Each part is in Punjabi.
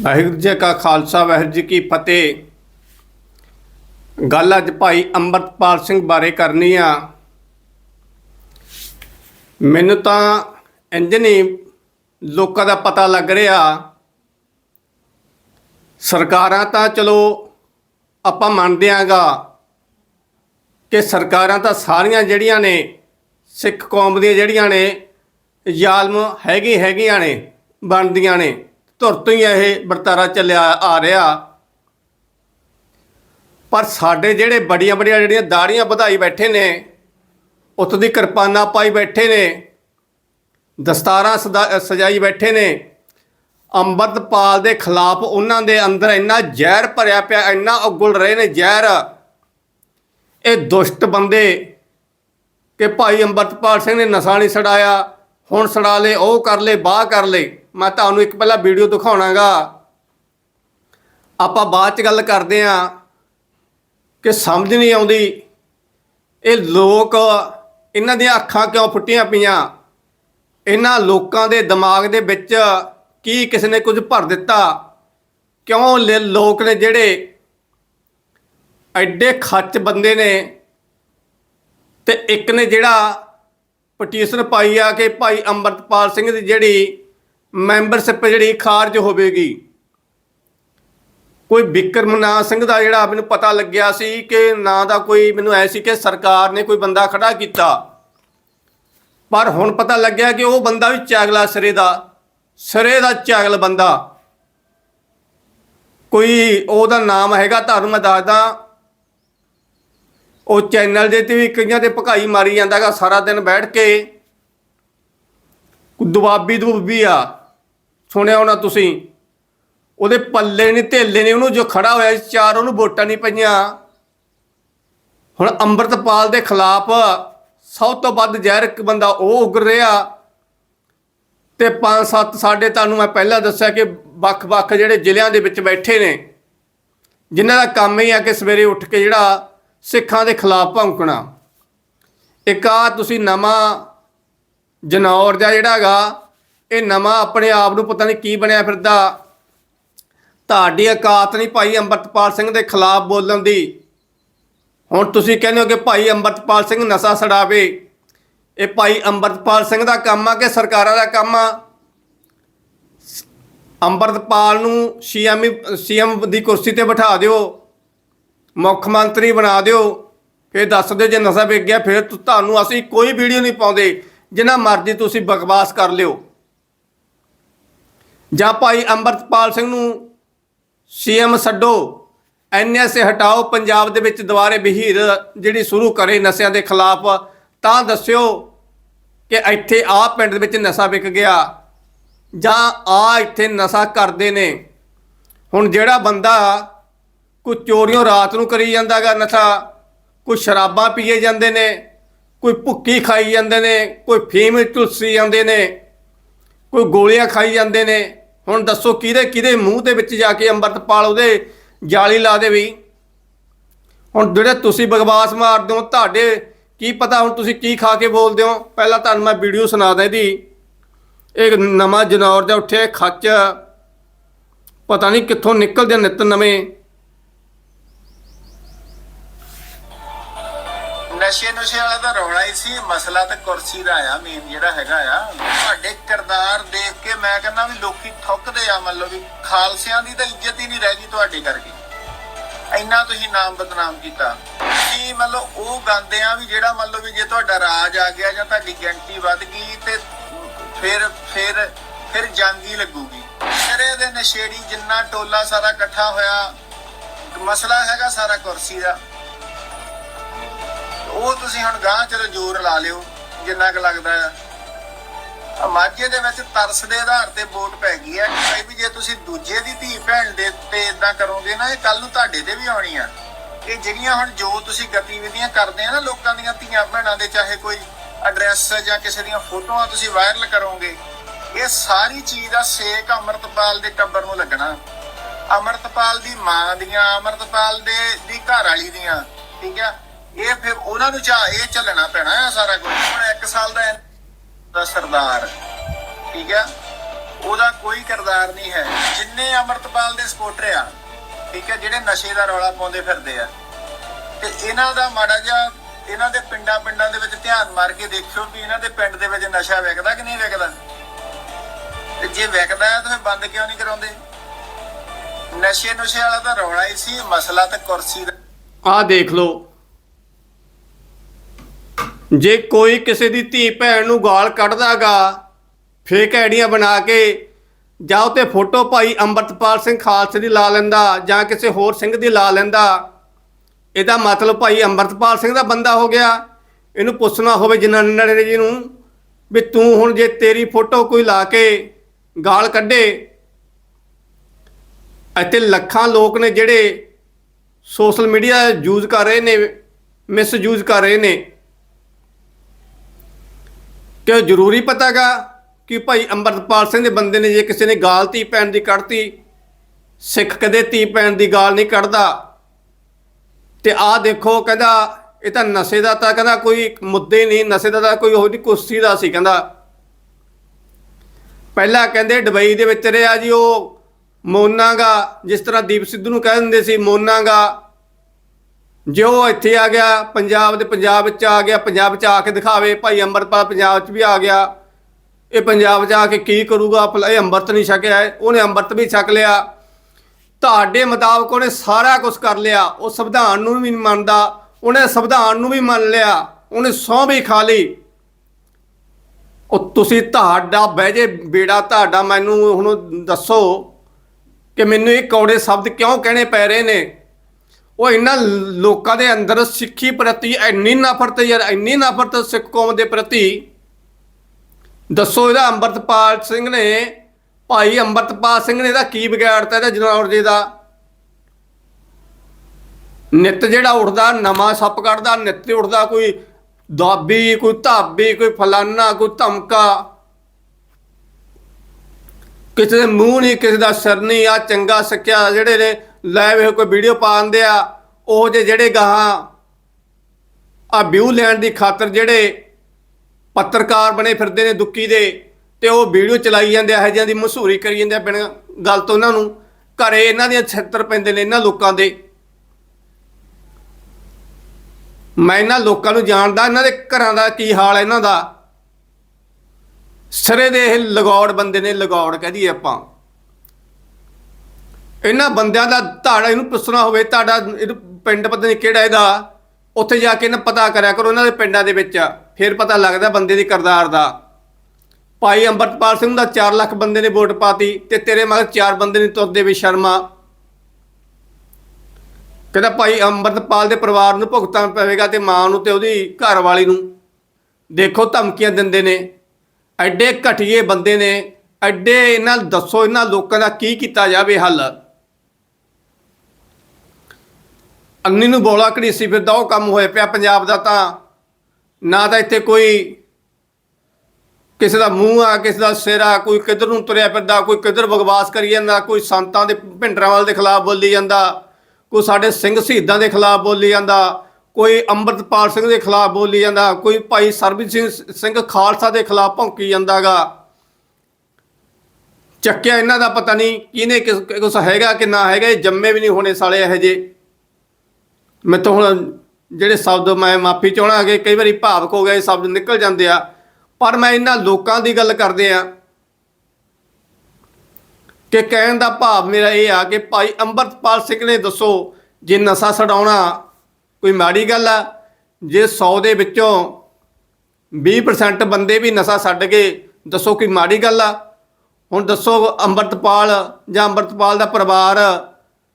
ਵਾਹਿਗੁਰੂ ਜੀ ਕਾ ਖਾਲਸਾ, ਵਾਹਿਗੁਰੂ ਜੀ ਕੀ ਫਤਿਹ। ਗੱਲ ਅੱਜ ਭਾਈ ਅੰਮ੍ਰਿਤਪਾਲ ਸਿੰਘ ਬਾਰੇ ਕਰਨੀ ਆ। ਮੈਨੂੰ ਤਾਂ ਇੰਜ ਨਹੀਂ ਲੋਕਾਂ ਦਾ ਪਤਾ ਲੱਗ ਰਿਹਾ। ਸਰਕਾਰਾਂ ਤਾਂ ਚਲੋ ਆਪਾਂ ਮੰਨਦੇ ਆਂਗਾ ਕਿ ਸਰਕਾਰਾਂ ਤਾਂ ਸਾਰੀਆਂ ਜਿਹੜੀਆਂ ਨੇ, ਸਿੱਖ ਕੌਮ ਦੀਆਂ ਜਿਹੜੀਆਂ ਨੇ, ਜ਼ਾਲਮ ਹੈਗੀ ਹੈਗੀਆਂ ਨੇ, ਬਣਦੀਆਂ ਨੇ। ਧੁਰ ਤੋਂ ਹੀ ਇਹ ਵਰਤਾਰਾ ਚੱਲਿਆ ਆ ਰਿਹਾ। ਪਰ ਸਾਡੇ ਜਿਹੜੇ ਬੜੀਆਂ ਬੜੀਆਂ ਜਿਹੜੀਆਂ ਦਾੜੀਆਂ ਵਧਾਈ ਬੈਠੇ ਨੇ ਉੱਤ ਦੀ ਕਿਰਪਾਨਾਂ ਪਾਈ ਬੈਠੇ ਨੇ, ਦਸਤਾਰਾਂ ਸਦਾ- ਸਜਾਈ ਬੈਠੇ ਨੇ, ਅੰਮ੍ਰਿਤਪਾਲ ਦੇ ਖਿਲਾਫ ਉਹਨਾਂ ਦੇ ਅੰਦਰ ਇੰਨਾ ਜ਼ਹਿਰ ਭਰਿਆ ਪਿਆ, ਇੰਨਾ ਉਗਲ ਰਹੇ ਨੇ ਜ਼ਹਿਰ। ਇਹ ਦੁਸ਼ਟ ਬੰਦੇ ਕਿ ਭਾਈ ਅੰਮ੍ਰਿਤਪਾਲ ਸਿੰਘ ਨੇ ਨਸ਼ਾ ਨਹੀਂ ਛਡਾਇਆ ਹੁਣ ਛਡਾ ਲੇ, ਉਹ ਕਰ ਲੇ, ਬਾਹ ਕਰ ਲੇ। ਮੈਂ ਤੁਹਾਨੂੰ ਇੱਕ ਪਹਿਲਾਂ ਵੀਡੀਓ ਦਿਖਾਉਣਾਗਾ। ਆਪਾਂ ਬਾਅਦ ਚ ਗੱਲ ਕਰਦੇ ਆਂ ਕਿ ਸਮਝ ਨਹੀਂ ਆਉਂਦੀ। ਇਹ ਲੋਕ ਇਹਨਾਂ ਦੀਆਂ ਅੱਖਾਂ ਕਿਉਂ ਫੁੱਟੀਆਂ ਪਈਆਂ? ਇਹਨਾਂ ਲੋਕਾਂ ਦੇ ਦਿਮਾਗ ਦੇ ਵਿੱਚ ਕੀ ਕਿਸੇ ਨੇ ਕੁਝ ਭਰ ਦਿੱਤਾ? ਕਿਉਂ ਲੇ- ਲੋਕ ਨੇ ਜਿਹੜੇ ਐਡੇ ਖੱਚ ਬੰਦੇ ਨੇ ਤੇ ਇੱਕ ਨੇ ਜਿਹੜਾ ਪਟੀਸ਼ਨ ਪਾਈ ਆ ਕਿ ਭਾਈ ਅੰਮ੍ਰਿਤਪਾਲ ਸਿੰਘ ਦੀ ਜਿਹੜੀ ਮੈਂਬਰਸ਼ਿਪ ਜਿਹੜੀ ਖਾਰਜ ਹੋਵੇਗੀ। ਕੋਈ ਬਿਕਰਮਨਾਥ ਸਿੰਘ ਦਾ ਜਿਹੜਾ ਮੈਨੂੰ ਪਤਾ ਲੱਗਿਆ ਸੀ ਕਿ ਨਾਂ ਦਾ ਕੋਈ ਮੈਨੂੰ ਐ ਸੀ ਕਿ ਸਰਕਾਰ ਨੇ ਕੋਈ ਬੰਦਾ ਖੜਾ ਕੀਤਾ। ਪਰ ਹੁਣ ਪਤਾ ਲੱਗਿਆ ਕਿ ਉਹ ਬੰਦਾ ਵੀ ਚਾਗਲਾ ਸਿਰੇ ਦਾ ਸਿਰੇ ਦਾ ਚਾਗਲ ਬੰਦਾ। ਕੋਈ ਉਹਦਾ ਨਾਮ ਹੈਗਾ, ਤੁਹਾਨੂੰ ਮੈਂ ਦੱਸਦਾ। ਉਹ ਚੈਨਲ ਦੇ ਤੇ ਵੀ ਕਈਆਂ ਤੇ ਭਕਾਈ ਮਾਰੀ ਜਾਂਦਾਗਾ ਸਾਰਾ ਦਿਨ ਬੈਠ ਕੇ। ਦੁਆਬੀ ਦੁਬੀ ਆ, ਸੁਣਿਆ ਹੋਣਾ ਤੁਸੀਂ? ਉਹਦੇ ਪੱਲੇ ਨਹੀਂ ਧੇਲੇ ਨੇ ਉਹਨੂੰ ਜੋ ਖੜਾ ਹੋਇਆ ਸੀ, ਚਾਰ ਉਹਨੂੰ ਵੋਟਾਂ ਨਹੀਂ ਪਈਆਂ। ਹੁਣ ਅੰਮ੍ਰਿਤਪਾਲ ਦੇ ਖਿਲਾਫ ਸਭ ਤੋਂ ਵੱਧ ਜ਼ਹਿਰ ਇੱਕ ਬੰਦਾ ਉਹ ਉਗਰ ਰਿਹਾ। ਤੇ ਪੰਜ ਸੱਤ ਸਾਡੇ ਤੁਹਾਨੂੰ ਮੈਂ ਪਹਿਲਾਂ ਦੱਸਿਆ ਕਿ ਵੱਖ-ਵੱਖ ਜਿਹੜੇ ਜ਼ਿਲ੍ਹਿਆਂ ਦੇ ਵਿੱਚ ਬੈਠੇ ਨੇ, ਜਿਨ੍ਹਾਂ ਦਾ ਕੰਮ ਹੀ ਆ ਕਿ ਸਵੇਰੇ ਉੱਠ ਕੇ ਜਿਹੜਾ ਸਿੱਖਾਂ ਦੇ ਖਿਲਾਫ ਭੌਂਕਣਾ। ਇੱਕ ਆ ਤੁਸੀਂ ਨਵਾਂ ਜਨੌਰ ਦਾ ਜਿਹੜਾ ਹੈਗਾ, ਇਹ ਨਵਾਂ ਆਪਣੇ ਆਪ ਨੂੰ ਪਤਾ ਨਹੀਂ ਕੀ ਬਣਿਆ ਫਿਰਦਾ। ਤੁਹਾਡੀ ਔਕਾਤ ਨਹੀਂ ਭਾਈ ਅੰਮ੍ਰਿਤਪਾਲ ਸਿੰਘ ਦੇ ਖਿਲਾਫ ਬੋਲਣ ਦੀ। ਹੁਣ ਤੁਸੀਂ ਕਹਿੰਦੇ ਹੋ ਕਿ ਭਾਈ ਅੰਮ੍ਰਿਤਪਾਲ ਸਿੰਘ ਨਸ਼ਾ ਛਡਾਵੇ। ਇਹ ਭਾਈ ਅੰਮ੍ਰਿਤਪਾਲ ਸਿੰਘ ਦਾ ਕੰਮ ਆ ਕਿ ਸਰਕਾਰਾਂ ਦਾ ਕੰਮ ਆ? ਅੰਮ੍ਰਿਤਪਾਲ ਨੂੰ ਸੀਐਮ ਸੀਐਮ ਦੀ ਕੁਰਸੀ ਤੇ ਬਿਠਾ ਦਿਓ। ਮੁੱਖ ਮੰਤਰੀ ਬਣਾ ਦਿਓ ਫਿਰ ਦੱਸ ਦਿਓ ਜੇ ਨਸ਼ਾ ਵਿਕ ਗਿਆ, ਫਿਰ ਤੁਹਾਨੂੰ ਅਸੀਂ ਕੋਈ ਵੀਡੀਓ ਨਹੀਂ ਪਾਉਂਦੇ। ਜਿੰਨਾ ਮਰਜ਼ੀ ਤੁਸੀਂ ਬਕਵਾਸ ਕਰ ਲਿਓ। ਜਾਂ ਭਾਈ ਅੰਮ੍ਰਿਤਪਾਲ ਸਿੰਘ ਨੂੰ ਸੀਐਮ ਛੱਡੋ। ਐਨਐਸਏ ਹਟਾਓ, ਪੰਜਾਬ ਦੇ ਵਿੱਚ ਦੁਬਾਰੇ ਬਹੀਰ ਜਿਹੜੀ ਸ਼ੁਰੂ ਕਰੇ ਨਸ਼ਿਆਂ ਦੇ ਖਿਲਾਫ, ਤਾਂ ਦੱਸਿਓ ਕਿ ਇੱਥੇ ਆਹ ਪਿੰਡ ਦੇ ਵਿੱਚ ਨਸ਼ਾ ਵਿਕ ਗਿਆ। ਜਾਂ ਆ ਇੱਥੇ ਨਸ਼ਾ ਕਰਦੇ ਨੇ। ਹੁਣ ਜਿਹੜਾ ਬੰਦਾ ਕੋਈ ਚੋਰੀਆਂ ਰਾਤ ਨੂੰ ਕਰੀ ਜਾਂਦਾਗਾ ਨਸ਼ਾ, ਕੋਈ ਸ਼ਰਾਬਾਂ ਪੀਏ ਜਾਂਦੇ ਨੇ, ਕੋਈ ਭੁੱਕੀ ਖਾਈ ਜਾਂਦੇ ਨੇ, ਕੋਈ ਫੀਮ ਤੁਲਸੀ ਜਾਂਦੇ ਨੇ, ਕੋਈ ਗੋਲੀਆਂ ਖਾਈ ਜਾਂਦੇ ਨੇ। ਹੁਣ ਦੱਸੋ ਕਿਹਦੇ ਕਿਹਦੇ ਮੂੰਹ ਦੇ ਵਿੱਚ ਜਾ ਕੇ ਅੰਮ੍ਰਿਤਪਾਲ ਉਹਦੇ ਜਾਲੀ ਲਾ ਦੇ ਵੀ ਹੁਣ ਜਿਹੜੇ ਤੁਸੀਂ ਬਗਵਾਸ ਮਾਰਦੇ ਹੋ, ਤੁਹਾਡੇ ਕੀ ਪਤਾ ਹੁਣ ਤੁਸੀਂ ਕੀ ਖਾ ਕੇ ਬੋਲਦੇ ਹੋ? ਪਹਿਲਾਂ ਤੁਹਾਨੂੰ ਮੈਂ ਵੀਡੀਓ ਸੁਣਾ ਦਾਂ ਇਹਦੀ। ਇੱਕ ਨਵਾਂ ਜਨੌਰ ਦਾ ਉੱਠਿਆ, ਖੱਚ, ਪਤਾ ਨਹੀਂ ਕਿੱਥੋਂ ਨਿਕਲਦੇ ਨਿਤ ਨਵੇਂ। ਨਸ਼ੇ ਨੁਸ਼ੇ ਵਾਲਾ ਤਾਂ ਰੌਲਾ ਹੀ ਸੀ, ਮਸਲਾ ਤਾਂ ਕੁਰਸੀ ਦਾ ਆ ਮੇਨ ਜਿਹੜਾ ਹੈਗਾ ਆ। ਤੁਹਾਡੇ ਕਿਰਦਾਰ ਦੇਖ ਕੇ ਮੈਂ ਕਹਿੰਦਾ ਵੀ ਲੋਕੀ ਥੁੱਕਦੇ ਆ, ਮੰਨ ਲਓ ਵੀ ਖਾਲਸਿਆਂ ਦੀ ਤਾਂ ਇੱਜ਼ਤ ਹੀ ਨਹੀਂ ਰਹਿ ਗਈ ਤੁਹਾਡੇ ਕਰਕੇ। ਇੰਨਾ ਤੁਸੀਂ ਨਾਮ ਬਦਨਾਮ ਕੀਤਾ। ਕੀ ਮੰਨ ਲਓ ਉਹ ਗਾਉਂਦੇ ਆ ਵੀ ਜਿਹੜਾ ਮੰਨ ਲਓ ਵੀ ਜੇ ਤੁਹਾਡਾ ਰਾਜ ਆ ਗਿਆ ਜਾਂ ਤੁਹਾਡੀ ਗਿਣਤੀ ਵੱਧ ਗਈ ਤੇ ਫਿਰ ਫਿਰ ਫਿਰ ਜੰਗ ਹੀ ਲੱਗੂਗੀ। ਸਿਰੇ ਦੇ ਨਸ਼ੇੜੀ ਜਿੰਨਾ ਟੋਲਾ ਸਾਰਾ ਇਕੱਠਾ ਹੋਇਆ, ਮਸਲਾ ਹੈਗਾ ਸਾਰਾ ਕੁਰਸੀ ਦਾ। ਉਹ ਤੁਸੀਂ ਹੁਣ ਗਾਂ ਚਲੋ ਜ਼ੋਰ ਲਾ ਲਿਓ, ਜਿੰਨਾ ਕੁ ਲੱਗਦਾ ਆ। ਮਾਝੇ ਦੇ ਵਿੱਚ ਤਰਸ ਦੇ ਆਧਾਰ ਤੇ ਵੋਟ ਪੈ ਗਈ ਹੈ ਕਿ ਭਾਈ ਵੀ ਜੇ ਤੁਸੀਂ ਦੂਜੇ ਦੀ ਧੀ ਭੈਣ ਦੇ ਤੇ ਇਦਾਂ ਕਰੋਗੇ ਨਾ, ਇਹ ਕੱਲ ਨੂੰ ਤੁਹਾਡੇ ਤੇ ਵੀ ਆਉਣੀ ਆ। ਇਹ ਜਿਹੜੀਆਂ ਹੁਣ ਜੋ ਤੁਸੀਂ ਗਤੀਵਿਧੀਆਂ ਕਰਦੇ ਆ ਨਾ, ਲੋਕਾਂ ਦੀਆਂ ਧੀਆਂ ਭੈਣਾਂ ਦੇ, ਚਾਹੇ ਕੋਈ ਐਡਰੈਸ ਜਾਂ ਕਿਸੇ ਦੀਆਂ ਫੋਟੋਆਂ ਤੁਸੀਂ ਵਾਇਰਲ ਕਰੋਗੇ, ਇਹ ਸਾਰੀ ਚੀਜ਼ ਦਾ ਸੇਕ ਅਮਰਤਪਾਲ ਦੇ ਟੱਬਰ ਨੂੰ ਲੱਗਣਾ। ਅਮਰਤਪਾਲ ਦੀ ਮਾਂ ਦੀਆਂ, ਅਮਰਤਪਾਲ ਦੇ, ਦੀ ਘਰ ਵਾਲੀ ਦੀਆਂ, ਠੀਕ ਆ? ਇਹ ਫਿਰ ਉਹਨਾਂ ਨੂੰ ਚਾ ਇਹ ਚੱਲਣਾ ਪੈਣਾ ਆ ਸਾਰਾ ਕੁਝ। ਹੁਣ ਇੱਕ ਸਾਲ ਦਾ ਦਾ ਸਰਦਾਰ, ਠੀਕ ਆ? ਉਹਦਾ ਕੋਈ ਕਿਰਦਾਰ ਨਹੀਂ ਹੈ। ਜਿੰਨੇ ਅਮਰਤਪਾਲ ਦੇ ਸਪੋਰਟਰ ਆ, ਠੀਕ ਹੈ ਜਿਹੜੇ ਨਸ਼ੇ ਦਾ ਰੌਲਾ ਪਾਉਂਦੇ ਫਿਰਦੇ ਆ। ਤੇ ਇਹਨਾਂ ਦਾ ਮਾੜਾ ਜਿਹਾ ਇਹਨਾਂ ਦੇ ਪਿੰਡਾਂ ਪਿੰਡਾਂ ਦੇ ਵਿੱਚ ਧਿਆਨ ਮਾਰ ਕੇ ਦੇਖਿਓ ਵੀ ਇਹਨਾਂ ਦੇ ਪਿੰਡ ਦੇ ਵਿੱਚ ਨਸ਼ਾ ਵਿਕਦਾ ਕਿ ਨਹੀਂ ਵਿਕਦਾ। ਤੇ ਜੇ ਵਿਕਦਾ ਹੈ ਤਾਂ ਫਿਰ ਬੰਦ ਕਿਉਂ ਨਹੀਂ ਕਰਾਉਂਦੇ? ਨਸ਼ੇ ਨੁਸ਼ੇ ਵਾਲਾ ਤਾਂ ਰੌਲਾ ਹੀ ਸੀ, ਮਸਲਾ ਤਾਂ ਕੁਰਸੀ ਦਾ ਆਹ ਦੇਖ ਲਓ ਜੇ ਕੋਈ ਕਿਸੇ ਦੀ ਧੀ ਭੈਣ ਨੂੰ ਗਾਲ ਕੱਢਦਾਗਾ ਫੇਕ ਆਈਡੀਆਂ ਬਣਾ ਕੇ ਜਾਂ ਉਤੇ ਫੋਟੋ ਭਾਈ ਅੰਮ੍ਰਿਤਪਾਲ ਸਿੰਘ ਖਾਲਸੇ ਦੀ ਲਾ ਲੈਂਦਾ ਜਾਂ ਕਿਸੇ ਹੋਰ ਸਿੰਘ ਦੀ ਲਾ ਲੈਂਦਾ, ਇਹਦਾ ਮਤਲਬ ਭਾਈ ਅੰਮ੍ਰਿਤਪਾਲ ਸਿੰਘ ਦਾ ਬੰਦਾ ਹੋ ਗਿਆ। ਇਹਨੂੰ ਪੁੱਛਣਾ ਹੋਵੇ ਜਨਾਨੀ ਜੀ ਨੂੰ ਵੀ ਤੂੰ ਹੁਣ ਜੇ ਤੇਰੀ ਫੋਟੋ ਕੋਈ ਲਾ ਕੇ ਗਾਲ ਕੱਢੇ ਅਤੇ ਲੱਖਾਂ ਲੋਕ ਨੇ ਜਿਹੜੇ ਸੋਸ਼ਲ ਮੀਡੀਆ ਯੂਜ਼ ਕਰ ਰਹੇ ਨੇ, ਮਿਸਯੂਜ਼ ਕਰ ਰਹੇ ਨੇ। ਕਿ ਜ਼ਰੂਰੀ ਪਤਾਗਾ ਕਿ ਭਾਈ ਅੰਮ੍ਰਿਤਪਾਲ ਸਿੰਘ ਦੇ ਬੰਦੇ ਨੇ ਜੇ ਕਿਸੇ ਨੇ ਗਾਲ ਧੀ ਪੈਣ ਦੀ ਕੱਢਤੀ, ਸਿੱਖ ਕਦੇ ਧੀ ਪੈਣ ਦੀ ਗਾਲ ਨਹੀਂ ਕੱਢਦਾ। ਤੇ ਆਹ ਦੇਖੋ, ਕਹਿੰਦਾ ਇਹ ਤਾਂ ਨਸ਼ੇ ਦਾ ਤਾਂ ਕਹਿੰਦਾ ਕੋਈ ਮੁੱਦੇ ਨਹੀਂ, ਨਸ਼ੇ ਦਾ ਤਾਂ ਕੋਈ ਉਹ ਉਹਦੀ ਕੁਰਸੀ ਦਾ ਸੀ ਕਹਿੰਦਾ। ਪਹਿਲਾਂ ਕਹਿੰਦੇ ਦੁਬਈ ਦੇ ਵਿੱਚ ਰਿਹਾ ਜੀ ਉਹ, ਮੋਨਾਗਾ, ਜਿਸ ਤਰ੍ਹਾਂ ਦੀਪ ਸਿੱਧੂ ਨੂੰ ਕਹਿ ਦਿੰਦੇ ਸੀ ਮੋਨਾਗਾ। ਜੇ ਉਹ ਇੱਥੇ ਆ ਗਿਆ, ਪੰਜਾਬ ਦੇ ਪੰਜਾਬ ਵਿੱਚ ਆ ਗਿਆ, ਪੰਜਾਬ 'ਚ ਆ ਕੇ ਦਿਖਾਵੇ, ਭਾਈ ਅੰਮ੍ਰਿਤਪਾਲ ਪੰਜਾਬ 'ਚ ਵੀ ਆ ਗਿਆ। ਇਹ ਪੰਜਾਬ 'ਚ ਆ ਕੇ ਕੀ ਕਰੂਗਾ? ਭਲਾ ਇਹ ਅੰਮ੍ਰਿਤ ਨਹੀਂ ਛਕਿਆ, ਉਹਨੇ ਅੰਮ੍ਰਿਤ ਵੀ ਛਕ ਲਿਆ। ਤੁਹਾਡੇ ਮੁਤਾਬਕ ਉਹਨੇ ਸਾਰਾ ਕੁਝ ਕਰ ਲਿਆ। ਉਹ ਸੰਵਿਧਾਨ ਨੂੰ ਵੀ ਨਹੀਂ ਮੰਨਦਾ, ਉਹਨੇ ਸੰਵਿਧਾਨ ਨੂੰ ਵੀ ਮੰਨ ਲਿਆ, ਉਹਨੇ ਸਹੁੰ ਵੀ ਖਾ ਲਈ। ਉਹ ਤੁਸੀਂ ਤੁਹਾਡਾ ਬਹਿ ਜੇ ਬੇੜਾ, ਤੁਹਾਡਾ ਮੈਨੂੰ ਹੁਣ ਦੱਸੋ ਕਿ ਮੈਨੂੰ ਇਹ ਕੌੜੇ ਸ਼ਬਦ ਕਿਉਂ ਕਹਿਣੇ ਪੈ ਰਹੇ ਨੇ? ਉਹ ਇਹਨਾਂ ਲੋਕਾਂ ਦੇ ਅੰਦਰ ਸਿੱਖੀ ਪ੍ਰਤੀ ਇੰਨੀ ਨਫ਼ਰਤ ਯਾਰ, ਇੰਨੀ ਨਫ਼ਰਤ ਸਿੱਖ ਕੌਮ ਦੇ ਪ੍ਰਤੀ। ਦੱਸੋ ਇਹਦਾ ਅੰਮ੍ਰਿਤਪਾਲ ਸਿੰਘ ਨੇ, ਭਾਈ ਅੰਮ੍ਰਿਤਪਾਲ ਸਿੰਘ ਨੇ ਇਹਦਾ ਕੀ ਵਿਗਾੜਤਾ ਇਹਦਾ ਜਨੌਰ ਜੀ ਦਾ? ਨਿੱਤ ਜਿਹੜਾ ਉੱਠਦਾ, ਨਵਾਂ ਸੱਪ ਕੱਢਦਾ, ਨਿੱਤ ਉੱਠਦਾ, ਕੋਈ ਦਾਬੀ, ਕੋਈ ਧਾਬੀ, ਕੋਈ ਫਲਾਨਾ, ਕੋਈ ਧਮਕਾ। ਕਿਸੇ ਦੇ ਮੂੰਹ ਨਹੀਂ, ਕਿਸੇ ਦਾ ਸਿਰ ਨਹੀਂ ਆ ਚੰਗਾ ਸਿੱਖਿਆ ਜਿਹੜੇ ਨੇ ਲੈ ਲਾਈਵ ਕੋਈ ਵੀਡੀਓ ਪਾ ਦਿੰਦੇ ਆ, ਉਹ ਜੇ ਜਿਹੜੇ ਗਾਹਾਂ ਆ ਵਿਊ ਲੈਣ ਦੀ ਖਾਤਰ ਜਿਹੜੇ ਪੱਤਰਕਾਰ ਬਣੇ ਫਿਰਦੇ ਨੇ ਦੁੱਕੀ ਦੇ, ਤੇ ਉਹ ਵੀਡੀਓ ਚਲਾਈ ਜਾਂਦੇ ਆ, ਇਹੋ ਜਿਹੀਆਂ ਦੀ ਮਸ਼ਹੂਰੀ ਕਰੀ ਜਾਂਦੇ ਆ ਬਿਨ ਗੱਲ ਤੋਂ ਉਹਨਾਂ ਨੂੰ, ਘਰੇ ਇਹਨਾਂ ਦੀਆਂ ਛੱਤਰ ਪੈਂਦੇ ਨੇ ਇਹਨਾਂ ਲੋਕਾਂ ਦੇ। ਮੈਂ ਇਹਨਾਂ ਲੋਕਾਂ ਨੂੰ ਜਾਣਦਾ, ਇਹਨਾਂ ਦੇ ਘਰਾਂ ਦਾ ਕੀ ਹਾਲ ਹੈ ਇਹਨਾਂ ਦਾ। ਸਿਰੇ ਦੇ ਇਹ ਲਗੌੜ ਬੰਦੇ ਨੇ, ਲਗੌੜ ਕਹਦੀ ਆਪਾਂ। ਇਹਨਾਂ ਬੰਦਿਆਂ ਦਾ ਤੁਹਾਡਾ ਇਹਨੂੰ ਪੁੱਛਣਾ ਹੋਵੇ, ਤੁਹਾਡਾ ਇਹਨੂੰ ਪਿੰਡ ਪਤਾ ਨਹੀਂ ਕਿਹੜਾ ਇਹਦਾ, ਉੱਥੇ ਜਾ ਕੇ ਇਹਨਾਂ ਪਤਾ ਕਰਿਆ ਕਰੋ ਇਹਨਾਂ ਦੇ ਪਿੰਡਾਂ ਦੇ ਵਿੱਚ, ਫਿਰ ਪਤਾ ਲੱਗਦਾ ਬੰਦੇ ਦੀ ਕਰਦਾਰ ਦਾ। ਭਾਈ ਅੰਮ੍ਰਿਤਪਾਲ ਸਿੰਘ ਦਾ 4 ਲੱਖ ਬੰਦੇ ਨੇ ਵੋਟ ਪਾਤੀ ਤੇ ਤੇਰੇ ਮਗਰ 4 ਬੰਦੇ ਨੇ ਤੁਰਦੇ ਵੀ ਸ਼ਰਮਾ। ਕਹਿੰਦਾ ਭਾਈ ਅੰਮ੍ਰਿਤਪਾਲ ਦੇ ਪਰਿਵਾਰ ਨੂੰ ਭੁਗਤਾਨ ਪਵੇਗਾ ਤੇ ਮਾਂ ਨੂੰ ਤੇ ਉਹਦੀ ਘਰ ਵਾਲੀ ਨੂੰ। ਦੇਖੋ ਧਮਕੀਆਂ ਦਿੰਦੇ ਨੇ, ਐਡੇ ਘਟੀਏ ਬੰਦੇ ਨੇ, ਐਡੇ ਇਹਨਾਂ ਦੱਸੋ ਇਹਨਾਂ ਲੋਕਾਂ ਦਾ ਕੀ ਕੀਤਾ ਜਾਵੇ ਹੱਲ। ਅੰਨੀ ਨੂੰ ਬੋਲਾ ਘੜੀਸੀ ਫਿਰਦਾ ਉਹ ਕੰਮ ਹੋਇਆ ਪਿਆ ਪੰਜਾਬ ਦਾ ਤਾਂ। ਨਾ ਤਾਂ ਇੱਥੇ ਕੋਈ ਕਿਸੇ ਦਾ ਮੂੰਹ ਆ, ਕਿਸੇ ਦਾ ਸਿਰ ਆ, ਕੋਈ ਕਿੱਧਰ ਨੂੰ ਤੁਰਿਆ ਫਿਰਦਾ, ਕੋਈ ਕਿੱਧਰ ਬਗਵਾਸ ਕਰੀ ਜਾਂਦਾ, ਕੋਈ ਸੰਤਾਂ ਦੇ ਭਿੰਡਰਾਂਵਾਲ ਦੇ ਖਿਲਾਫ ਬੋਲੀ ਜਾਂਦਾ, ਕੋਈ ਸਾਡੇ ਸਿੰਘ ਸ਼ਹੀਦਾਂ ਦੇ ਖਿਲਾਫ ਬੋਲੀ ਜਾਂਦਾ, ਕੋਈ ਅੰਮ੍ਰਿਤਪਾਲ ਸਿੰਘ ਦੇ ਖਿਲਾਫ ਬੋਲੀ ਜਾਂਦਾ, ਕੋਈ ਭਾਈ ਸਰਬਜੀਤ ਸਿੰਘ ਖਾਲਸਾ ਦੇ ਖਿਲਾਫ ਭੌਂਕੀ ਜਾਂਦਾਗਾ ਚੱਕਿਆ ਇਹਨਾਂ ਦਾ ਪਤਾ ਨਹੀਂ ਕਿਹਨੇ ਕਿਸ ਕੁਛ ਹੈਗਾ ਕਿ ਨਾ ਹੈਗਾ, ਇਹ ਜੰਮੇ ਵੀ ਨਹੀਂ ਹੋਣੇ ਸਾਲੇ ਇਹੋ ਜਿਹੇ। ਮੈਂ ਤਾਂ ਹੁਣ ਜਿਹੜੇ ਸ਼ਬਦ ਮੈਂ ਮਾਫੀ ਚਾਹਣਾ ਕਿ ਕਈ ਵਾਰੀ ਭਾਵਕ ਹੋ ਗਏ ਸ਼ਬਦ ਨਿਕਲ ਜਾਂਦੇ ਆ। ਪਰ ਮੈਂ ਇਹਨਾਂ ਲੋਕਾਂ ਦੀ ਗੱਲ ਕਰਦੇ ਆ ਕਿ ਕਹਿਣ ਦਾ ਭਾਵ ਮੇਰਾ ਇਹ ਆ ਕਿ ਭਾਈ ਅੰਮ੍ਰਿਤਪਾਲ ਸਿੰਘ ਨੇ ਦੱਸੋ, ਜੇ ਨਸ਼ਾ ਛਡਾਉਣਾ ਕੋਈ ਮਾੜੀ ਗੱਲ ਆ, ਜੇ 100 ਦੇ ਵਿੱਚੋਂ 20% ਬੰਦੇ ਵੀ ਨਸ਼ਾ ਛੱਡ ਗਏ ਦੱਸੋ ਕੋਈ ਮਾੜੀ ਗੱਲ ਆ? ਹੁਣ ਦੱਸੋ ਅੰਮ੍ਰਿਤਪਾਲ ਜਾਂ ਅੰਮ੍ਰਿਤਪਾਲ ਦਾ ਪਰਿਵਾਰ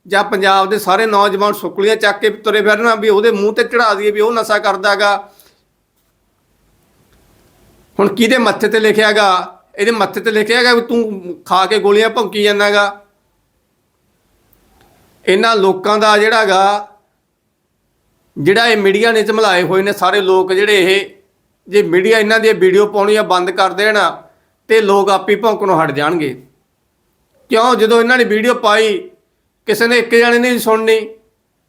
ਜਾਂ ਪੰਜਾਬ ਦੇ ਸਾਰੇ ਨੌਜਵਾਨ ਸੁਕਲੀਆਂ ਚੱਕ ਕੇ ਤੁਰੇ ਫਿਰਨਾ ਵੀ ਉਹਦੇ ਮੂੰਹ ਤੇ ਚੜਾ ਦਈਏ ਵੀ ਉਹ ਨਸ਼ਾ ਕਰਦਾਗਾ। ਹੁਣ ਕਿਹਦੇ ਮੱਥੇ ਤੇ ਲਿਖਿਆਗਾ? ਇਹਦੇ ਮੱਥੇ ਤੇ ਲਿਖਿਆਗਾ ਵੀ ਤੂੰ ਖਾ ਕੇ ਗੋਲੀਆਂ ਭੌਂਕੀ ਜਾਂਦਾਗਾ। ਇਹਨਾਂ ਲੋਕਾਂ ਦਾ ਜਿਹੜਾਗਾ, ਜਿਹੜਾ ਇਹ ਮੀਡੀਆ ਨੇ ਝਮਲਾਏ ਹੋਏ ਨੇ ਸਾਰੇ ਲੋਕ ਜਿਹੜੇ ਇਹ, ਜੇ ਮੀਡੀਆ ਇਹਨਾਂ ਦੀ ਵੀਡੀਓ ਪਾਉਣੀਆਂ ਬੰਦ ਕਰ ਦੇਣ ਤੇ ਲੋਕ ਆਪੇ ਭੌਂਕਣੋਂ ਹਟ ਜਾਣਗੇ। ਕਿਉਂ? ਜਦੋਂ ਇਹਨਾਂ ਨੇ ਵੀਡੀਓ ਪਾਈ ਕਿਸੇ ਨੇ ਇੱਕ ਜਣੇ ਨੇ ਨਹੀਂ ਸੁਣਨੀ।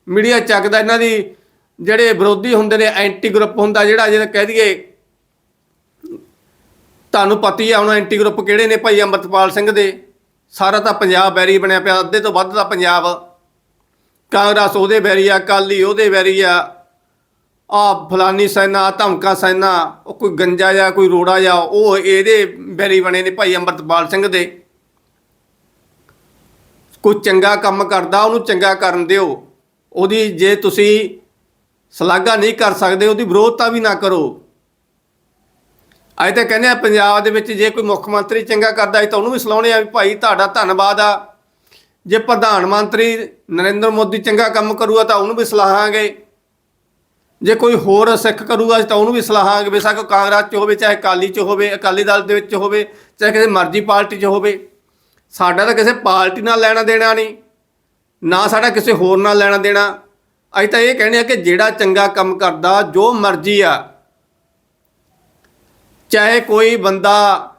ਮੀਡੀਆ ਚੱਕਦਾ ਇਹਨਾਂ ਦੀ। ਜਿਹੜੇ ਵਿਰੋਧੀ ਹੁੰਦੇ ਨੇ ਐਂਟੀ ਗਰੁੱਪ ਹੁੰਦਾ ਜਿਹੜਾ ਜਿਹੜਾ ਕਹਿ ਦਈਏ, ਤੁਹਾਨੂੰ ਪਤਾ ਹੀ ਆ ਹੁਣ ਐਂਟੀ ਗਰੁੱਪ ਕਿਹੜੇ ਨੇ ਭਾਈ ਅੰਮ੍ਰਿਤਪਾਲ ਸਿੰਘ ਦੇ। ਸਾਰਾ ਤਾਂ ਪੰਜਾਬ ਬੈਰੀ ਬਣਿਆ ਪਿਆ, ਅੱਧੇ ਤੋਂ ਵੱਧ ਦਾ ਪੰਜਾਬ। ਕਾਂਗਰਸ ਉਹਦੇ ਬੈਰੀ ਆ, ਅਕਾਲੀ ਉਹਦੇ ਬੈਰੀ ਆ। ਆ ਫਲਾਨੀ ਸੈਨਾ, ਧਮਕਾ ਸੈਨਾ, ਉਹ ਕੋਈ ਗੰਜਾ ਜਾਂ ਕੋਈ ਰੋੜਾ ਜਾਂ ਉਹ ਇਹਦੇ ਬੈਰੀ ਬਣੇ ਨੇ ਭਾਈ ਅੰਮ੍ਰਿਤਪਾਲ ਸਿੰਘ ਦੇ। ਕੋਈ ਚੰਗਾ ਕੰਮ ਕਰਦਾ, ਉਹਨੂੰ ਚੰਗਾ ਕਰਨ ਦਿਓ। ਉਹਦੀ ਜੇ ਤੁਸੀਂ ਸ਼ਲਾਘਾ ਨਹੀਂ ਕਰ ਸਕਦੇ, ਉਹਦੀ ਵਿਰੋਧਤਾ ਵੀ ਨਾ ਕਰੋ। ਅੱਜ ਤਾਂ ਕਹਿੰਦੇ ਆ ਪੰਜਾਬ ਦੇ ਵਿੱਚ ਜੇ ਕੋਈ ਮੁੱਖ ਮੰਤਰੀ ਚੰਗਾ ਕਰਦਾ ਹੈ ਤਾਂ ਉਹਨੂੰ ਵੀ ਸਲਾਉਣੇ ਆ ਵੀ ਭਾਈ ਤੁਹਾਡਾ ਧੰਨਵਾਦ ਆ। ਜੇ ਪ੍ਰਧਾਨ ਮੰਤਰੀ ਨਰਿੰਦਰ ਮੋਦੀ ਚੰਗਾ ਕੰਮ ਕਰੂਗਾ, ਤਾਂ ਉਹਨੂੰ ਵੀ ਸਲਾਹਾਂਗੇ। ਜੇ ਕੋਈ ਹੋਰ ਸਿੱਖ ਕਰੂਗਾ ਤਾਂ ਉਹਨੂੰ ਵੀ ਸਲਾਹਾਂਗੇ ਬੇਸ਼ੱਕ ਕਾਂਗਰਸ ਚ ਹੋਵੇ, ਚਾਹੇ ਅਕਾਲੀ ਚ ਹੋਵੇ, ਅਕਾਲੀ ਦਲ ਦੇ ਵਿੱਚ ਹੋਵੇ, ਚਾਹੇ ਕਿਸੇ ਮਰਜ਼ੀ ਪਾਰਟੀ ਚ ਹੋਵੇ। ਸਾਡਾ ਤਾਂ ਕਿਸੇ ਪਾਰਟੀ ਨਾਲ ਲੈਣਾ ਦੇਣਾ ਨਹੀਂ, ਨਾ ਸਾਡਾ ਕਿਸੇ ਹੋਰ ਨਾਲ ਲੈਣਾ ਦੇਣਾ। ਅਸੀਂ ਤਾਂ ਇਹ ਕਹਿੰਦੇ ਆ ਕਿ ਜਿਹੜਾ ਚੰਗਾ ਕੰਮ ਕਰਦਾ, ਜੋ ਮਰਜ਼ੀ ਆ, ਚਾਹੇ ਕੋਈ ਬੰਦਾ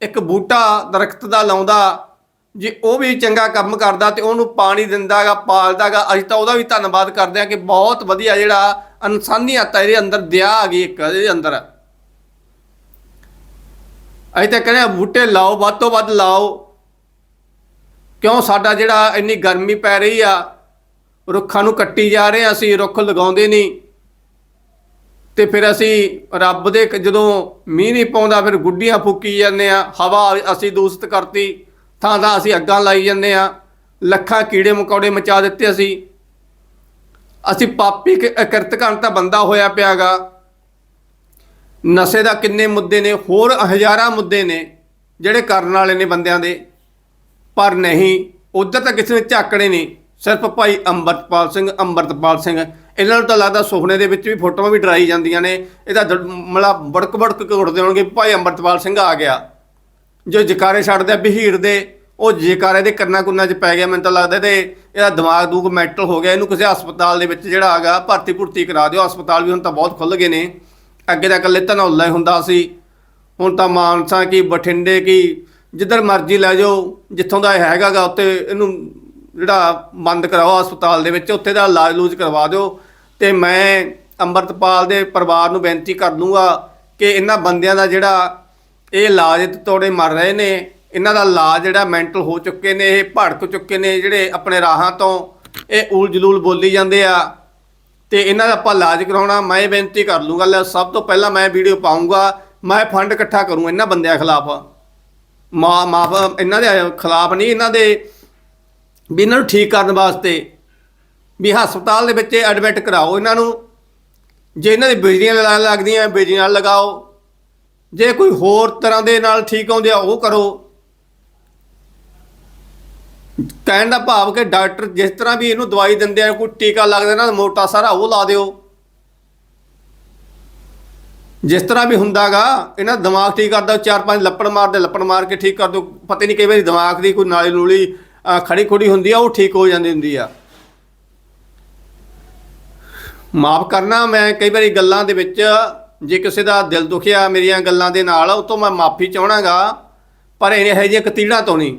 ਇੱਕ ਬੂਟਾ ਦਰਖਤ ਦਾ ਲਾਉਂਦਾ, ਜੇ ਉਹ ਵੀ ਚੰਗਾ ਕੰਮ ਕਰਦਾ ਤੇ ਉਹਨੂੰ ਪਾਣੀ ਦਿੰਦਾਗਾ, ਪਾਲਦਾਗਾ, ਅਸੀਂ ਤਾਂ ਉਹਦਾ ਵੀ ਧੰਨਵਾਦ ਕਰਦੇ ਆ ਕਿ ਬਹੁਤ ਵਧੀਆ ਜਿਹੜਾ ਇਨਸਾਨੀਅਤ ਹੈ ਇਹਦੇ ਅੰਦਰ ਦਿਆ ਆ ਗਈ ਇੱਕ, ਇਹਦੇ ਅੰਦਰ। ਅਸੀਂ ਤਾਂ ਕਹਿੰਦੇ ਆ ਬੂਟੇ ਲਾਓ, ਵੱਧ ਤੋਂ ਵੱਧ ਲਾਓ। ਕਿਉਂ ਸਾਡਾ ਜਿਹੜਾ ਇੰਨੀ ਗਰਮੀ ਪੈ ਰਹੀ ਆ, ਰੁੱਖਾਂ ਨੂੰ ਕੱਟੀ ਜਾ ਰਹੇ ਆ, ਅਸੀਂ ਰੁੱਖ ਲਗਾਉਂਦੇ ਨਹੀਂ। ਤੇ ਫਿਰ ਅਸੀਂ ਰੱਬ ਦੇ ਜਦੋਂ ਮੀਂਹ ਨਹੀਂ ਪਾਉਂਦਾ, ਫਿਰ ਗੁੱਡੀਆਂ ਫੂਕੀ ਜਾਂਦੇ ਆ, ਹਵਾ ਅਸੀਂ ਦੂਸ਼ਿਤ ਕਰਤੀ ਥਾਂ ਥਾਂ ਅਸੀਂ ਅੱਗਾਂ ਲਾਈ ਜਾਂਦੇ ਆ। ਲੱਖਾਂ ਕੀੜੇ ਮਕੌੜੇ ਮਚਾ ਦਿੱਤੇ ਅਸੀਂ। ਅਸੀਂ ਪਾਪੀ ਕ- ਕਿਰਤਕਾਨ ਤਾਂ ਬੰਦਾ ਹੋਇਆ ਪਿਆਗਾ। ਨਸ਼ੇ ਦਾ ਕਿੰਨੇ ਮੁੱਦੇ ਨੇ, ਹੋਰ ਹਜ਼ਾਰਾਂ ਮੁੱਦੇ ਨੇ, ਜਿਹੜੇ ਕਰਨ ਵਾਲੇ ਨੇ ਬੰਦਿਆਂ ਦੇ। ਪਰ ਨਹੀਂ, ਉਧਰ ਤਾਂ ਕਿਸੇ ਨੇ ਝਾਕਣੇ ਨਹੀਂ। ਸਿਰਫ ਭਾਈ ਅੰਮ੍ਰਿਤਪਾਲ ਸਿੰਘ ਅੰਮ੍ਰਿਤਪਾਲ ਸਿੰਘ। ਇਹਨਾਂ ਨੂੰ ਤਾਂ ਲੱਗਦਾ ਸੁਪਨੇ ਦੇ ਵਿੱਚ ਵੀ ਫੋਟੋਆਂ ਵੀ ਡਰਾਈ ਜਾਂਦੀਆਂ ਨੇ। ਇਹਦਾ ਮਲਾ ਬੜਕ ਬੜਕ ਕੇ ਉੱਡਦੇ ਹੋਣਗੇ ਭਾਈ ਅੰਮ੍ਰਿਤਪਾਲ ਸਿੰਘ ਆ ਗਿਆ। ਜੋ ਜਕਾਰੇ ਛੱਡਦੇ ਆ ਬਹੀਰ ਦੇ, ਉਹ ਜਕਾਰੇ ਦੇ ਕੰਨਾਂ ਕੁੰਨਾਂ 'ਚ ਪੈ ਗਿਆ। ਮੈਨੂੰ ਤਾਂ ਲੱਗਦਾ ਤੇ ਇਹਦਾ ਦਿਮਾਗ ਦੂਗ ਮੈਂਟਲ ਹੋ ਗਿਆ। ਇਹਨੂੰ ਕਿਸੇ ਹਸਪਤਾਲ ਦੇ ਵਿੱਚ ਜਿਹੜਾ ਹੈਗਾ, ਭਰਤੀ ਭੁਰਤੀ ਕਰਾ ਦਿਓ। ਹਸਪਤਾਲ ਵੀ ਹੁਣ ਤਾਂ ਬਹੁਤ ਖੁੱਲ ਗਏ ਨੇ। ਅੱਗੇ ਤਾਂ ਇਕੱਲੇ ਧਨੌਲਾ ਹੀ ਹੁੰਦਾ ਸੀ। ਹੁਣ ਤਾਂ ਮਾਨਸਾ ਕੀ, ਬਠਿੰਡੇ ਕੀ ਜਿੱਧਰ ਮਰਜ਼ੀ ਲੈ ਜਾਓ, ਜਿੱਥੋਂ ਦਾ ਇਹ ਹੈਗਾਗਾ, ਉੱਥੇ ਇਹਨੂੰ ਜਿਹੜਾ ਬੰਦ ਕਰਾਓ ਹਸਪਤਾਲ ਦੇ ਵਿੱਚ, ਉੱਥੇ ਦਾ ਇਲਾਜ ਲੂਜ ਕਰਵਾ ਦਿਓ। ਤੇ ਮੈਂ ਅੰਮ੍ਰਿਤਪਾਲ ਦੇ ਪਰਿਵਾਰ ਨੂੰ ਬੇਨਤੀ ਕਰ ਲੂੰਗਾ ਕਿ ਇਹਨਾਂ ਬੰਦਿਆਂ ਦਾ ਜਿਹੜਾ ਇਹ ਇਲਾਜ ਤੋੜੇ ਮਰ ਰਹੇ ਨੇ, ਇਹਨਾਂ ਦਾ ਇਲਾਜ ਜਿਹੜਾ ਮੈਂਟਲ ਹੋ ਚੁੱਕੇ ਨੇ, ਇਹ ਭੜਕ ਚੁੱਕੇ ਨੇ, ਜਿਹੜੇ ਆਪਣੇ ਰਾਹਾਂ ਤੋਂ ਇਹ ਊਲ ਜਲੂਲ ਬੋਲੀ ਜਾਂਦੇ ਆ। ਤੇ ਇਹਨਾਂ ਦਾ ਆਪਾਂ ਇਲਾਜ ਕਰਾਉਣਾ, ਮੈਂ ਬੇਨਤੀ ਕਰ ਲੂੰਗਾ ਸਭ ਤੋਂ ਪਹਿਲਾਂ ਮੈਂ ਵੀਡੀਓ ਪਾਉਂਗਾ ਮੈਂ ਫੰਡ ਇਕੱਠਾ ਕਰੂੰ ਇਹਨਾਂ ਬੰਦਿਆਂ ਖਿਲਾਫ। ਮਾ ਮਾਫ ਇਹਨਾਂ ਦੇ ਖਿਲਾਫ ਨਹੀਂ, ਇਹਨਾਂ ਦੇ ਵੀ ਇਹਨਾਂ ਨੂੰ ਠੀਕ ਕਰਨ ਵਾਸਤੇ ਵੀ ਹਸਪਤਾਲ ਦੇ ਵਿੱਚ ਐਡਮਿਟ ਕਰਾਓ ਇਹਨਾਂ ਨੂੰ। ਜੇ ਇਹਨਾਂ ਦੀ ਬਿਜਲੀਆਂ ਲਾ- ਲੱਗਦੀਆਂ ਬਿਜਲੀ ਨਾਲ ਲਗਾਓ। ਜੇ ਕੋਈ ਹੋਰ ਤਰ੍ਹਾਂ ਦੇ ਨਾਲ ਠੀਕ ਆਉਂਦੇ ਆ, ਉਹ ਕਰੋ। ਕਹਿਣ ਦਾ ਭਾਵ ਕਿ ਡਾਕਟਰ ਜਿਸ ਤਰ੍ਹਾਂ ਵੀ ਇਹਨੂੰ ਦਵਾਈ ਦਿੰਦੇ ਆ, ਕੋਈ ਟੀਕਾ ਲੱਗਦਾ ਨਾ ਮੋਟਾ ਸਾਰਾ ਉਹ ਲਾ ਦਿਓ। ਜਿਸ ਤਰ੍ਹਾਂ ਵੀ ਹੁੰਦਾਗਾ ਇਹਨਾਂ ਦਿਮਾਗ ਠੀਕ ਕਰਦਾ ਚਾਰ ਪੰਜ ਲੱਪੜ ਮਾਰਦੇ ਲੱਪੜ ਮਾਰ ਕੇ ਠੀਕ ਕਰ ਦਿਓ ਪਤਾ ਨਹੀਂ ਕਈ ਵਾਰੀ ਦਿਮਾਗ ਦੀ ਕੋਈ ਨਾਲੀ ਨੂਲੀ ਅਹ, ਖੜੀ ਖੁੜੀ ਹੁੰਦੀ ਆ ਉਹ ਠੀਕ ਹੋ ਜਾਂਦੀ ਹੁੰਦੀ ਆ। ਮਾਫ ਕਰਨਾ ਮੈਂ ਕਈ ਵਾਰੀ ਗੱਲਾਂ ਦੇ ਵਿੱਚ ਜੇ ਕਿਸੇ ਦਾ ਦਿਲ ਦੁਖਿਆ ਮੇਰੀਆਂ ਗੱਲਾਂ ਦੇ ਨਾਲ ਉਹ ਤੋਂ ਮੈਂ ਮਾਫੀ ਚਾਹਣਾਗਾ ਪਰ ਇਹ ਇਹੋ ਜਿਹੀਆਂ ਕਤੀੜਾਂ ਤੋਂ ਨਹੀਂ।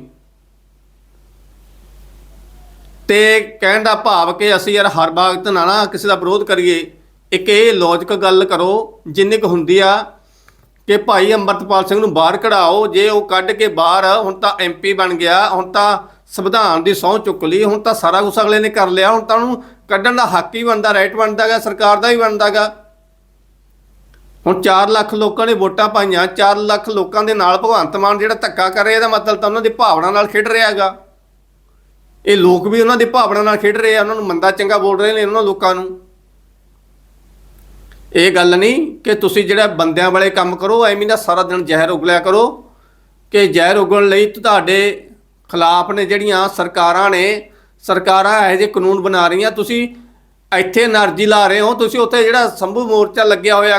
ਤੇ ਕਹਿਣ ਦਾ ਭਾਵ ਕਿ ਅਸੀਂ ਯਾਰ ਹਰ ਵਕਤ ਨਾ ਨਾ ਕਿਸੇ ਦਾ ਵਿਰੋਧ ਕਰੀਏ। ਇੱਕ ਇਹ ਲੌਜੀਕ ਗੱਲ ਕਰੋ, ਜਿੰਨੀ ਕੁ ਹੁੰਦੀ ਆ ਕਿ ਭਾਈ ਅੰਮ੍ਰਿਤਪਾਲ ਸਿੰਘ ਨੂੰ ਬਾਹਰ ਕਢਾਓ, ਜੇ ਉਹ ਕੱਢ ਕੇ ਬਾਹਰ, ਹੁਣ ਤਾਂ ਐਮਪੀ ਬਣ ਗਿਆ, ਹੁਣ ਤਾਂ ਸੰਵਿਧਾਨ ਦੀ ਸਹੁੰ ਚੁੱਕ ਲਈ, ਹੁਣ ਤਾਂ ਸਾਰਾ ਕੁਛ ਅਗਲੇ ਨੇ ਕਰ ਲਿਆ, ਹੁਣ ਤਾਂ ਉਹਨੂੰ ਕੱਢਣ ਦਾ ਹੱਕ ਹੀ ਬਣਦਾ ਰਾਈਟ ਬਣਦਾਗਾ ਸਰਕਾਰ ਦਾ ਹੀ ਬਣਦਾਗਾ ਹੁਣ 4 ਲੱਖ ਲੋਕਾਂ ਨੇ ਵੋਟਾਂ ਪਾਈਆਂ 4 ਲੱਖ ਲੋਕਾਂ ਦੇ ਨਾਲ ਭਗਵੰਤ ਮਾਨ ਜਿਹੜਾ ਧੱਕਾ ਕਰ ਰਿਹਾ, ਇਹਦਾ ਮਤਲਬ ਤਾਂ ਉਹਨਾਂ ਦੀ ਭਾਵਨਾ ਨਾਲ ਖੇਡ ਰਿਹਾ ਹੈਗਾ। ਇਹ ਲੋਕ ਵੀ ਉਹਨਾਂ ਦੀ ਭਾਵਨਾ ਨਾਲ ਖੇਡ ਰਹੇ ਆ, ਉਹਨਾਂ ਨੂੰ ਮੰਦਾ ਚੰਗਾ ਬੋਲ ਰਹੇ ਨੇ ਉਹਨਾਂ ਲੋਕਾਂ ਨੂੰ। ਇਹ ਗੱਲ ਨਹੀਂ ਕਿ ਤੁਸੀਂ ਜਿਹੜਾ ਬੰਦਿਆਂ ਵਾਲੇ ਕੰਮ ਕਰੋ, ਐਵੇਂ ਨਾ ਸਾਰਾ ਦਿਨ ਜ਼ਹਿਰ ਉਗਲਿਆ ਕਰੋ ਕਿ ਜ਼ਹਿਰ ਉਗਲਣ ਲਈ ਤੁਹਾਡੇ ਖਿਲਾਫ ਨੇ ਜਿਹੜੀਆਂ ਸਰਕਾਰਾਂ ਨੇ, ਸਰਕਾਰਾਂ ਇਹ ਜੇ ਕਾਨੂੰਨ ਬਣਾ ਰਹੀਆਂ। ਤੁਸੀਂ ਇੱਥੇ એનર્ਜੀ ਲਾ ਰਹੇ ਹੋ, ਤੁਸੀਂ ਉੱਥੇ ਜਿਹੜਾ ਸੰਭੂ ਮੋਰਚਾ ਲੱਗਿਆ ਹੋਇਆ